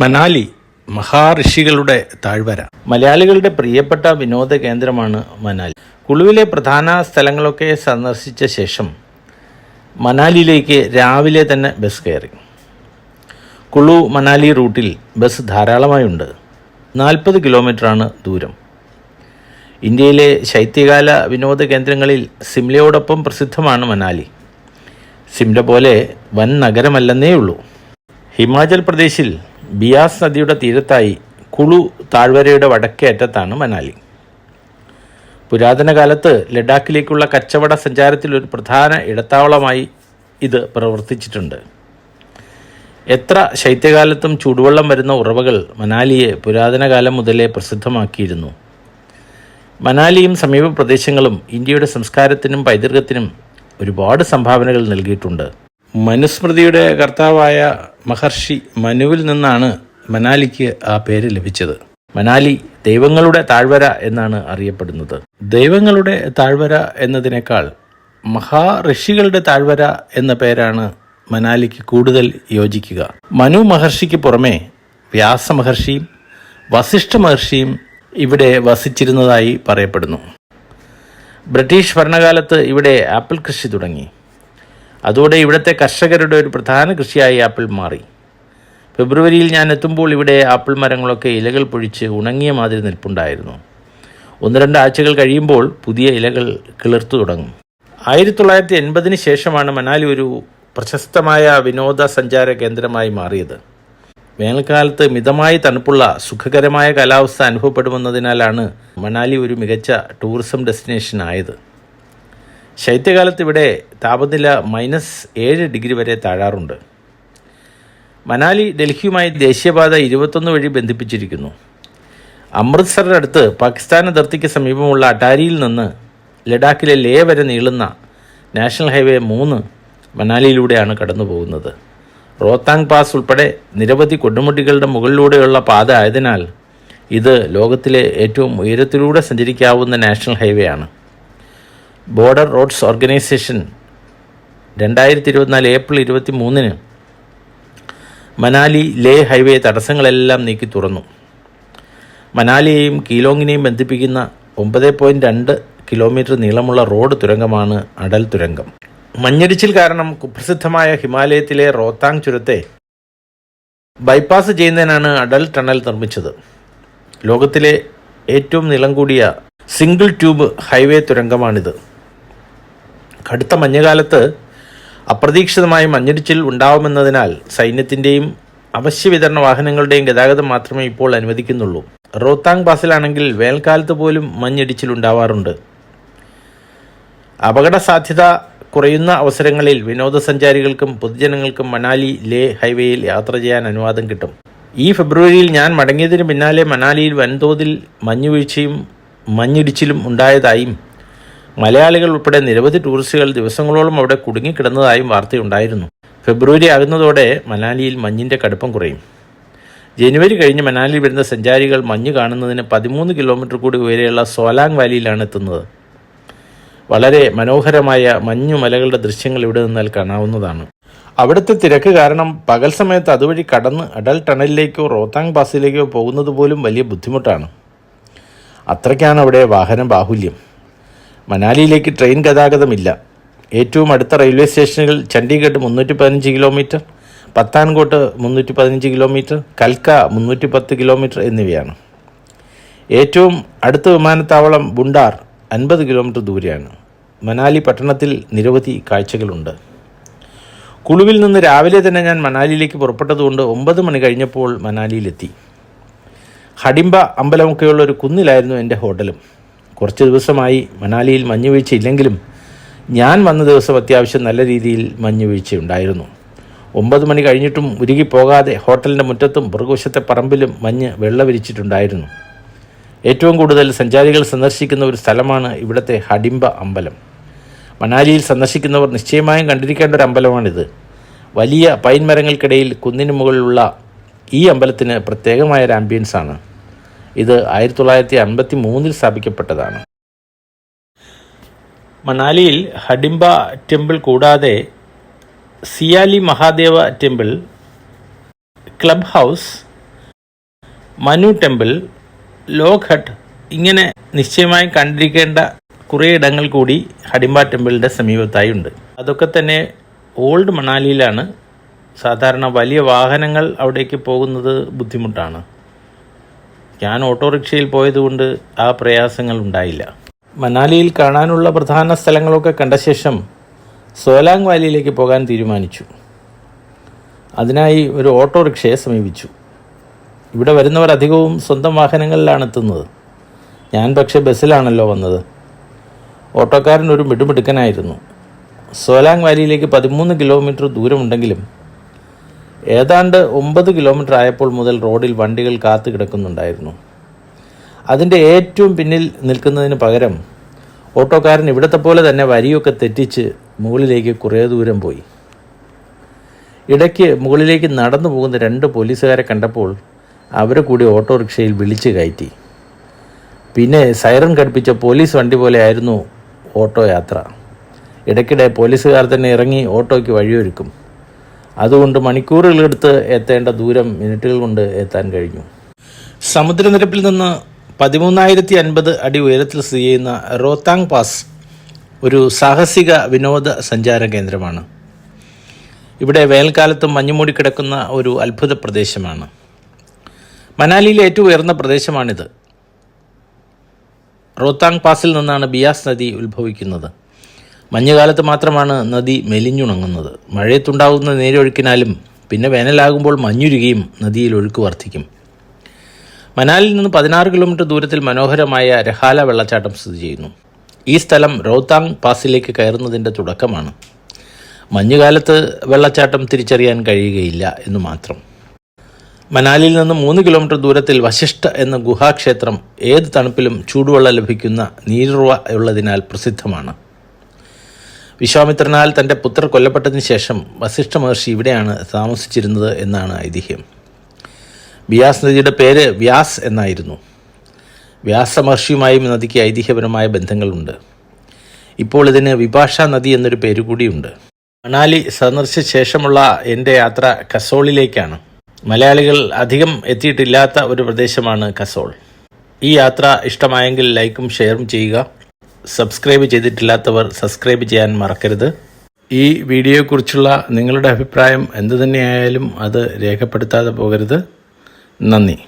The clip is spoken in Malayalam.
മനാലി മഹാഋഷികളുടെ താഴ്വര. മലയാളികളുടെ പ്രിയപ്പെട്ട വിനോദ കേന്ദ്രമാണ് മനാലി. കുളുവിലെ പ്രധാന സ്ഥലങ്ങളൊക്കെ സന്ദർശിച്ച ശേഷം മനാലിയിലേക്ക് രാവിലെ തന്നെ ബസ് കയറി. കുളു മനാലി റൂട്ടിൽ ബസ് ധാരാളമായുണ്ട്. നാൽപ്പത് കിലോമീറ്ററാണ് ദൂരം. ഇന്ത്യയിലെ ശൈത്യകാല വിനോദ കേന്ദ്രങ്ങളിൽ സിംലയോടൊപ്പം പ്രസിദ്ധമാണ് മനാലി. സിംല പോലെ വൻ നഗരമല്ലെന്നേ ഉള്ളൂ ഹിമാചൽ പ്രദേശിൽ ബിയാസ് നദിയുടെ തീരത്തായി കുളു താഴ്വരയുടെ വടക്കേ അറ്റത്താണ് മനാലി. പുരാതന കാലത്ത് ലഡാക്കിലേക്കുള്ള കച്ചവട സഞ്ചാരത്തിൽ ഒരു പ്രധാന ഇടത്താവളമായി ഇത് പ്രവർത്തിച്ചിട്ടുണ്ട്. എത്ര ശൈത്യകാലത്തും ചൂടുവെള്ളം വരുന്ന ഉറവകൾ മനാലിയെ പുരാതന കാലം മുതലേ പ്രസിദ്ധമാക്കിയിരുന്നു. മനാലിയും സമീപ പ്രദേശങ്ങളും ഇന്ത്യയുടെ സംസ്കാരത്തിനും പൈതൃകത്തിനും ഒരുപാട് സംഭാവനകൾ നൽകിയിട്ടുണ്ട്. മനുസ്മൃതിയുടെ കർത്താവായ മഹർഷി മനുവിൽ നിന്നാണ് മനാലിക്ക് ആ പേര് ലഭിച്ചത്. മനാലി ദൈവങ്ങളുടെ താഴ്വര എന്നാണ് അറിയപ്പെടുന്നത്. ദൈവങ്ങളുടെ താഴ്വര എന്നതിനേക്കാൾ മഹാഋഷികളുടെ താഴ്വര എന്ന പേരാണ് മനാലിക്ക് കൂടുതൽ യോജിക്കുക. മനു മഹർഷിക്ക് പുറമെ വ്യാസ മഹർഷിയും വസിഷ്ഠ മഹർഷിയും ഇവിടെ വസിച്ചിരുന്നതായി പറയപ്പെടുന്നു. ബ്രിട്ടീഷ് ഭരണകാലത്ത് ഇവിടെ ആപ്പിൾ കൃഷി തുടങ്ങി. അതോടെ ഇവിടുത്തെ കർഷകരുടെ ഒരു പ്രധാന കൃഷിയായി ആപ്പിൾ മാറി. ഫെബ്രുവരിയിൽ ഞാൻ എത്തുമ്പോൾ ഇവിടെ ആപ്പിൾ മരങ്ങളൊക്കെ ഇലകൾ പൊഴിച്ച് ഉണങ്ങിയ മാതിരി നിൽപ്പുണ്ടായിരുന്നു. ഒന്ന് രണ്ട് ആഴ്ചകൾ കഴിയുമ്പോൾ പുതിയ ഇലകൾ കിളിർത്തു തുടങ്ങും. ആയിരത്തി തൊള്ളായിരത്തി എൺപതിന് ശേഷമാണ് മനാലി ഒരു പ്രശസ്തമായ വിനോദസഞ്ചാര കേന്ദ്രമായി മാറിയത്. വേനൽക്കാലത്ത് മിതമായി തണുപ്പുള്ള സുഖകരമായ കാലാവസ്ഥ അനുഭവപ്പെടുമെന്നതിനാലാണ് മണാലി ഒരു മികച്ച ടൂറിസം ഡെസ്റ്റിനേഷൻ ആയത്. ശൈത്യകാലത്ത് ഇവിടെ താപനില മൈനസ് ഏഴ് ഡിഗ്രി വരെ താഴാറുണ്ട്. മനാലി ഡൽഹിയുമായി ദേശീയപാത ഇരുപത്തൊന്ന് വഴി ബന്ധിപ്പിച്ചിരിക്കുന്നു. അമൃത്സറിനടുത്ത് പാകിസ്ഥാൻ അതിർത്തിക്ക് സമീപമുള്ള അട്ടാരിയിൽ നിന്ന് ലഡാക്കിലെ ലേ വരെ നീളുന്ന നാഷണൽ ഹൈവേ മൂന്ന് മനാലിയിലൂടെയാണ് കടന്നു പോകുന്നത് റോത്താങ് പാസ് ഉൾപ്പെടെ നിരവധി കൊടുമുടികളുടെ മുകളിലൂടെയുള്ള പാത ആയതിനാൽ ഇത് ലോകത്തിലെ ഏറ്റവും ഉയരത്തിലൂടെ സഞ്ചരിക്കാവുന്ന നാഷണൽ ഹൈവേ ആണ്. ബോർഡർ റോഡ്സ് ഓർഗനൈസേഷൻ രണ്ടായിരത്തി ഇരുപത്തിനാല് ഏപ്രിൽ ഇരുപത്തി മൂന്നിന് മനാലി ലേ ഹൈവേ തടസ്സങ്ങളെല്ലാം നീക്കി തുറന്നു. മനാലിയെയും കീലോങ്ങിനെയും ബന്ധിപ്പിക്കുന്ന ഒമ്പത് പോയിന്റ് രണ്ട് കിലോമീറ്റർ നീളമുള്ള റോഡ് തുരങ്കമാണ് അടൽ തുരങ്കം. മഞ്ഞിടിച്ചിൽ കാരണം കുപ്രസിദ്ധമായ ഹിമാലയത്തിലെ റോത്താങ് ചുരത്തെ ബൈപ്പാസ് ചെയ്യുന്നതിനാണ് അടൽ ടണൽ നിർമ്മിച്ചത്. ലോകത്തിലെ ഏറ്റവും നീളം കൂടിയ സിംഗിൾ ട്യൂബ് ഹൈവേ തുരങ്കമാണിത്. കടുത്ത മഞ്ഞുകാലത്ത് അപ്രതീക്ഷിതമായ മഞ്ഞിടിച്ചിൽ ഉണ്ടാവുമെന്നതിനാൽ സൈന്യത്തിന്റെയും അവശ്യ വിതരണ വാഹനങ്ങളുടെയും ഗതാഗതം മാത്രമേ ഇപ്പോൾ അനുവദിക്കുന്നുള്ളൂ. റോത്താങ് പാസിലാണെങ്കിൽ വേനൽക്കാലത്ത് പോലും മഞ്ഞിടിച്ചിൽ ഉണ്ടാവാറുണ്ട്. അപകട സാധ്യത കുറയുന്ന അവസരങ്ങളിൽ വിനോദസഞ്ചാരികൾക്കും പൊതുജനങ്ങൾക്കും മണാലി ലേ ഹൈവേയിൽ യാത്ര ചെയ്യാൻ അനുവാദം കിട്ടും. ഈ ഫെബ്രുവരിയിൽ ഞാൻ മടങ്ങിയതിന് പിന്നാലെ മണാലിയിൽ വൻതോതിൽ മഞ്ഞുവീഴ്ചയും മഞ്ഞിടിച്ചിലും ഉണ്ടായതായും മലയാളികൾ ഉൾപ്പെടെ നിരവധി ടൂറിസ്റ്റുകൾ ദിവസങ്ങളോളം അവിടെ കുടുങ്ങിക്കിടന്നതായും വാർത്തയുണ്ടായിരുന്നു. ഫെബ്രുവരി ആകുന്നതോടെ മനാലിയിൽ മഞ്ഞിന്റെ കടുപ്പം കുറയും. ജനുവരി കഴിഞ്ഞ് മനാലിയിൽ വരുന്ന സഞ്ചാരികൾ മഞ്ഞ് കാണുന്നതിന് പതിമൂന്ന് കിലോമീറ്റർ കൂടി ഉയരെയുള്ള സോലാങ് വാലിയിലാണ് എത്തുന്നത്. വളരെ മനോഹരമായ മഞ്ഞു മലകളുടെ ദൃശ്യങ്ങൾ ഇവിടെ നിന്നാൽ കാണാവുന്നതാണ്. അവിടുത്തെ തിരക്ക് കാരണം പകൽ സമയത്ത് അതുവഴി കടന്ന് അടൽ ടണലിലേക്കോ റോത്താങ് പാസിലേക്കോ പോകുന്നത് പോലും വലിയ ബുദ്ധിമുട്ടാണ്. അത്രയ്ക്കാണ് അവിടെ വാഹന ബാഹുല്യം. മനാലിയിലേക്ക് ട്രെയിൻ ഗതാഗതമില്ല. ഏറ്റവും അടുത്ത റെയിൽവേ സ്റ്റേഷനുകൾ ചണ്ഡീഗഡ് മുന്നൂറ്റി പതിനഞ്ച് കിലോമീറ്റർ പത്താൻകോട്ട് മുന്നൂറ്റി പതിനഞ്ച് കിലോമീറ്റർ കൽക്ക മുന്നൂറ്റി പത്ത് കിലോമീറ്റർ എന്നിവയാണ്. ഏറ്റവും അടുത്ത വിമാനത്താവളം ബുണ്ടാർ അൻപത് കിലോമീറ്റർ ദൂരെയാണ്. മനാലി പട്ടണത്തിൽ നിരവധി കാഴ്ചകളുണ്ട്. കുളുവിൽ നിന്ന് രാവിലെ തന്നെ ഞാൻ മനാലിയിലേക്ക് പുറപ്പെട്ടതുകൊണ്ട് ഒമ്പത് മണി കഴിഞ്ഞപ്പോൾ മനാലിയിലെത്തി. ഹഡിംബ അമ്പലമൊക്കെയുള്ള ഒരു കുന്നിലായിരുന്നു എന്റെ ഹോട്ടലും. കുറച്ച് ദിവസമായി മണാലിയിൽ മഞ്ഞുവീഴ്ച ഇല്ലെങ്കിലും ഞാൻ വന്ന ദിവസം അത്യാവശ്യം നല്ല രീതിയിൽ മഞ്ഞുവീഴ്ച ഉണ്ടായിരുന്നു ഒമ്പത് മണി കഴിഞ്ഞിട്ടും ഉരുകി പോകാതെ ഹോട്ടലിന്റെ മുറ്റത്തും പുറകുവശത്തെ പറമ്പിലും മഞ്ഞ് വെള്ളവിരിച്ചിട്ടുണ്ടായിരുന്നു. ഏറ്റവും കൂടുതൽ സഞ്ചാരികൾ സന്ദർശിക്കുന്ന ഒരു സ്ഥലമാണ് ഇവിടുത്തെ ഹഡിംബ അമ്പലം. മണാലിയിൽ സന്ദർശിക്കുന്നവർ നിശ്ചയമായും കണ്ടിരിക്കേണ്ട ഒരു അമ്പലമാണിത്. വലിയ പൈൻ മരങ്ങൾക്കിടയിൽ കുന്നിന് മുകളിലുള്ള ഈ അമ്പലത്തിന് പ്രത്യേകമായ ഒരു ആംബിയൻസ് ആണ്. ഇത് ആയിരത്തി തൊള്ളായിരത്തി അൻപത്തി മൂന്നിൽ സ്ഥാപിക്കപ്പെട്ടതാണ്. മണാലിയിൽ ഹഡിംബ ടെമ്പിൾ കൂടാതെ Siyali Mahadeva temple club house Manu temple log hut ഇങ്ങനെ നിശ്ചയമായും കണ്ടിരിക്കേണ്ട കുറേ ഇടങ്ങൾ കൂടി ഹഡിംബ ടെമ്പിളിന്റെ സമീപത്തായി ഉണ്ട് അതൊക്കെ തന്നെ ഓൾഡ് മണാലിയിലാണ്. സാധാരണ വലിയ വാഹനങ്ങൾ അവിടേക്ക് പോകുന്നത് ബുദ്ധിമുട്ടാണ്. ഞാൻ ഓട്ടോറിക്ഷയിൽ പോയതുകൊണ്ട് ആ പ്രയാസങ്ങൾ ഉണ്ടായില്ല. മനാലിയിൽ കാണാനുള്ള പ്രധാന സ്ഥലങ്ങളൊക്കെ കണ്ട ശേഷം സോലാങ് വാലിയിലേക്ക് പോകാൻ തീരുമാനിച്ചു. അതിനായി ഒരു ഓട്ടോറിക്ഷയെ സമീപിച്ചു. ഇവിടെ വരുന്നവർ അധികവും സ്വന്തം വാഹനങ്ങളിലാണ് എത്തുന്നത്. ഞാൻ പക്ഷേ ബസ്സിലാണല്ലോ വന്നത്. ഓട്ടോക്കാരൻ ഒരു മിടുമിടുക്കനായിരുന്നു. സോലാങ് വാലിയിലേക്ക് പതിമൂന്ന് കിലോമീറ്റർ ദൂരമുണ്ടെങ്കിലും ഏതാണ്ട് ഒമ്പത് കിലോമീറ്റർ ആയപ്പോൾ മുതൽ റോഡിൽ വണ്ടികൾ കാത്തു കിടക്കുന്നുണ്ടായിരുന്നു. അതിന്റെ ഏറ്റവും പിന്നിൽ നിൽക്കുന്നതിന് പകരം ഓട്ടോക്കാരൻ ഇവിടത്തെ പോലെ തന്നെ വരിയൊക്കെ തെറ്റിച്ച് മുകളിലേക്ക് കുറേ ദൂരം പോയി. ഇടയ്ക്ക് മുകളിലേക്ക് നടന്നു പോകുന്ന രണ്ട് പോലീസുകാരെ കണ്ടപ്പോൾ അവരെ കൂടി ഓട്ടോറിക്ഷയിൽ വിളിച്ച് കയറ്റി. പിന്നെ സൈറൺ ഘടിപ്പിച്ച പോലീസ് വണ്ടി പോലെ ആയിരുന്നു ഓട്ടോ യാത്ര ഇടയ്ക്കിടെ പോലീസുകാർ തന്നെ ഇറങ്ങി ഓട്ടോയ്ക്ക് വഴിയൊരുക്കും. അതുകൊണ്ട് മണിക്കൂറുകളെടുത്ത് എത്തേണ്ട ദൂരം മിനിറ്റുകൾ കൊണ്ട് എത്താൻ കഴിഞ്ഞു. സമുദ്രനിരപ്പിൽ നിന്ന് പതിമൂന്നായിരത്തി അൻപത് അടി ഉയരത്തിൽ സ്ഥിതി ചെയ്യുന്ന റോത്താങ് പാസ് ഒരു സാഹസിക വിനോദ സഞ്ചാര കേന്ദ്രമാണ്. ഇവിടെ വേനൽക്കാലത്തും മഞ്ഞുമൂടി കിടക്കുന്ന ഒരു അത്ഭുത പ്രദേശമാണ്. മനാലിയിലെ ഏറ്റവും ഉയർന്ന പ്രദേശമാണിത്. റോത്താങ് പാസിൽ നിന്നാണ് ബിയാസ് നദി ഉത്ഭവിക്കുന്നത്. മഞ്ഞുകാലത്ത് മാത്രമാണ് നദി മെലിഞ്ഞുണങ്ങുന്നത്. മഴയത്തുണ്ടാകുന്ന നേരൊഴുക്കിനാലും പിന്നെ വേനലാകുമ്പോൾ മഞ്ഞുരുകയും നദിയിൽ ഒഴുക്ക് വർദ്ധിക്കും. മനാലിൽ നിന്ന് പതിനാറ് കിലോമീറ്റർ ദൂരത്തിൽ മനോഹരമായ രഹാല വെള്ളച്ചാട്ടം സ്ഥിതി ചെയ്യുന്നു. ഈ സ്ഥലം റോത്താങ് പാസിലേക്ക് കയറുന്നതിന്റെ തുടക്കമാണ്. മഞ്ഞുകാലത്ത് വെള്ളച്ചാട്ടം തിരിച്ചറിയാൻ കഴിയുകയില്ല എന്ന് മാത്രം. മനാലിൽ നിന്ന് മൂന്ന് കിലോമീറ്റർ ദൂരത്തിൽ വശിഷ്ഠ എന്ന ഗുഹാക്ഷേത്രം ഏത് തണുപ്പിലും ചൂടുവെള്ളം ലഭിക്കുന്ന നീരുറവ ഉള്ളതിനാൽ പ്രസിദ്ധമാണ്. വിശ്വാമിത്രനാൽ തന്റെ പുത്രർ കൊല്ലപ്പെട്ടതിന് ശേഷം വസിഷ്ഠ മഹർഷി ഇവിടെയാണ് താമസിച്ചിരുന്നത് എന്നാണ് ഐതിഹ്യം. വ്യാസ് നദിയുടെ പേര് വ്യാസ് എന്നായിരുന്നു. വ്യാസ മഹർഷിയുമായും നദിക്ക് ഐതിഹ്യപരമായ ബന്ധങ്ങളുണ്ട്. ഇപ്പോൾ ഇതിന് വിഭാഷ നദി എന്നൊരു പേര് കൂടിയുണ്ട്. മണാലി സന്ദർശിച്ച ശേഷമുള്ള എന്റെ യാത്ര കസോളിലേക്കാണ്. മലയാളികൾ അധികം എത്തിയിട്ടില്ലാത്ത ഒരു പ്രദേശമാണ് കസോൾ. ഈ യാത്ര ഇഷ്ടമായെങ്കിൽ ലൈക്കും ഷെയറും ചെയ്യുക. സബ്സ്ക്രൈബ് ചെയ്തിട്ടില്ലാത്തവർ സബ്സ്ക്രൈബ് ചെയ്യാൻ മറക്കരുത്. ഈ വീഡിയോയെക്കുറിച്ചുള്ള നിങ്ങളുടെ അഭിപ്രായം എന്തു തന്നെയായാലും അത് രേഖപ്പെടുത്താതെ പോകരുത്. നന്ദി.